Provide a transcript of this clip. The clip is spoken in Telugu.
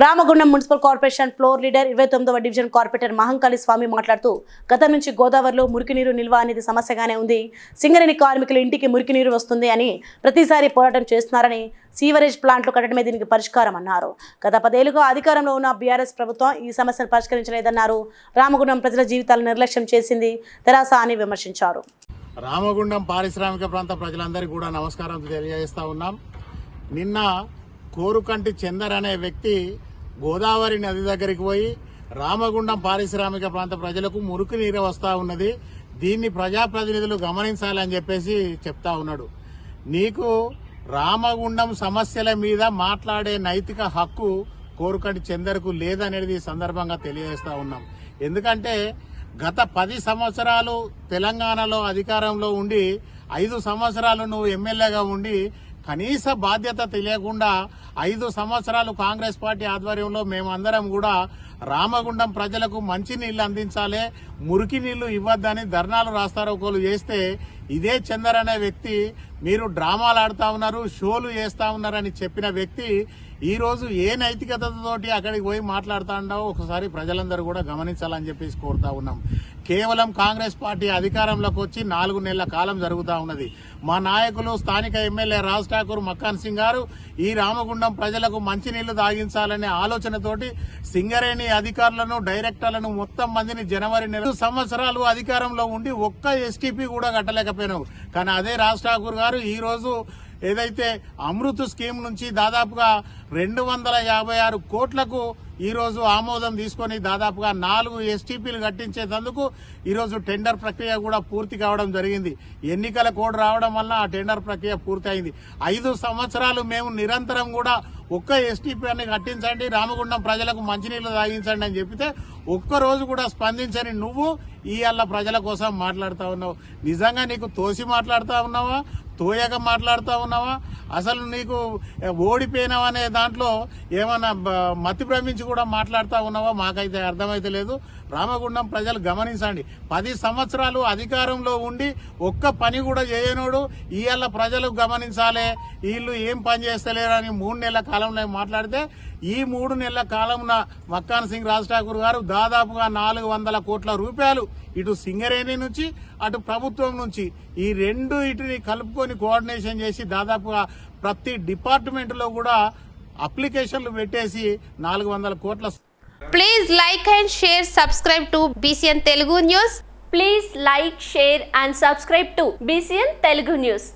Ramagundam municipal corporation floor leader ఇరవై తొమ్మిదవ డివిజన్ కార్పొరేటర్ మహంకాళి స్వామి మాట్లాడుతూ గతం నుంచి గోదావరిలో మురికి నీరు నిల్వ అనేది సమస్యగానే ఉంది. సింగరేణి కార్మికులు ఇంటికి మురికి నీరు వస్తుంది అని ప్రతిసారి పోరాటం చేస్తున్నారని సీవరేజ్ ప్లాంట్లు కట్టడమే దీనికి పరిష్కారం అన్నారు. గత పదేళ్ళుగా అధికారంలో ఉన్న బీఆర్ఎస్ ప్రభుత్వం ఈ సమస్యను పరిష్కరించలేదన్నారు. రామగుండం ప్రజల జీవితాలను నిర్లక్ష్యం చేసింది తెరాస అని విమర్శించారు. రామగుండం పారిశ్రామిక ప్రాంత ప్రజలందరికీ కూడా నమస్కారం తెలియజేస్తా ఉన్నాం. నిన్న కోరుకంటి చందర్ అనే వ్యక్తి గోదావరి నది దగ్గరికి పోయి రామగుండం పారిశ్రామిక ప్రాంత ప్రజలకు మురికి నీరు వస్తా ఉన్నది. దీన్ని ప్రజాప్రతినిధులు గమనించాలని చెప్పేసి చెప్తా ఉన్నాడు. నీకు రామగుండం సమస్యల మీద మాట్లాడే నైతిక హక్కు కోరుకంటి చందర్కు లేదనేది ఈ సందర్భంగా తెలియజేస్తా ఉన్నాం. ఎందుకంటే గత పది సంవత్సరాలు తెలంగాణలో అధికారంలో ఉండి ఐదు సంవత్సరాలు నువ్వు ఎమ్మెల్యేగా ఉండి కనీస బాధ్యత తెలియకుండా ఐదు సంవత్సరాలు కాంగ్రెస్ పార్టీ ఆధ్వర్యంలో మేమందరం కూడా రామగుండం ప్రజలకు మంచి నీళ్ళు అందించాలి మురికి నీళ్ళు ఇవ్వద్దని ధర్నాలు రాస్తారోకోలు చేస్తే ఇదే చందర్ అనే వ్యక్తి మీరు డ్రామాలు ఆడుతా ఉన్నారు షోలు చేస్తా ఉన్నారని చెప్పిన వ్యక్తి ఈరోజు ఏ నైతికతతోటి అక్కడికి పోయి మాట్లాడుతా ఉండవు ఒకసారి ప్రజలందరూ కూడా గమనించాలని చెప్పేసి కోరుతా ఉన్నాం. కేవలం కాంగ్రెస్ పార్టీ అధికారంలోకి వచ్చి నాలుగు నెలల కాలం జరుగుతూ ఉన్నది. మా నాయకులు స్థానిక ఎమ్మెల్యే రాజ్ ఠాకూర్ మక్కాన్ సింగ్ గారు ఈ రామగుండం ప్రజలకు మంచినీళ్ళు తాగించాలనే ఆలోచనతోటి సింగరేణి అధికారులను డైరెక్టర్లను మొత్తం మందిని జనవరి నెల సంవత్సరాలు అధికారంలో ఉండి ఒక్క ఎస్టీపీ కూడా కట్టలేకపోయినావు కానీ అదే రాజ్ ఠాకూర్ గారు ఈరోజు ఏదైతే అమృత్ స్కీమ్ నుంచి దాదాపుగా రెండు వందల యాభై ఆరు కోట్లకు ఈరోజు ఆమోదం తీసుకొని దాదాపుగా నాలుగు ఎస్టీపీలు కట్టించేందుకు ఈరోజు టెండర్ ప్రక్రియ కూడా పూర్తి కావడం జరిగింది. ఎన్నికల కోడ్ రావడం వల్ల ఆ టెండర్ ప్రక్రియ పూర్తయింది. ఐదు సంవత్సరాలు మేము నిరంతరం కూడా ఒక్క ఎస్టీపీ అని కట్టించండి. రామగుండం ప్రజలకు మంచినీళ్ళు తాగించండి అని చెప్పితే ఒక్క రోజు కూడా స్పందించని నువ్వు ఇవాళ ప్రజల కోసం మాట్లాడుతూ ఉన్నావు. నిజంగా నీకు తోసి మాట్లాడుతూ ఉన్నావా? తోయక మాట్లాడుతూ ఉన్నావా? అసలు నీకు ఓడిపోయినావు అనే దాంట్లో ఏమన్నా మతి భ్రమించి కూడా మాట్లాడుతూ ఉన్నావా? మాకైతే అర్థమైతే లేదు. రామగుండం ప్రజలు గమనించండి. పది సంవత్సరాలు అధికారంలో ఉండి ఒక్క పని కూడా చేయనోడు ఇవాళ ప్రజలు గమనించాలి. వీళ్ళు ఏం పని చేస్తలేరు అని మూడు నెలల కాలంలో మాట్లాడితే ఈ మూడు నెలల కాలంలో మక్కాన్ సింగ్ రాజ్ ఠాకూర్ గారు దాదాపుగా నాలుగు వందల కోట్ల రూపాయలు ఇటు సింగరేణి నుంచి అటు ప్రభుత్వం నుంచి ఈ రెండు ఇటుని కలుపుకొని తీసుకొని కోఆర్డినేషన్ చేసి దాదాపు ప్రతి డిపార్ట్మెంట్లో కూడా అప్లికేషన్లు పెట్టేసి నాలుగు వందల కోట్ల please like and share subscribe to BCN Telugu news please like share and subscribe to BCN Telugu news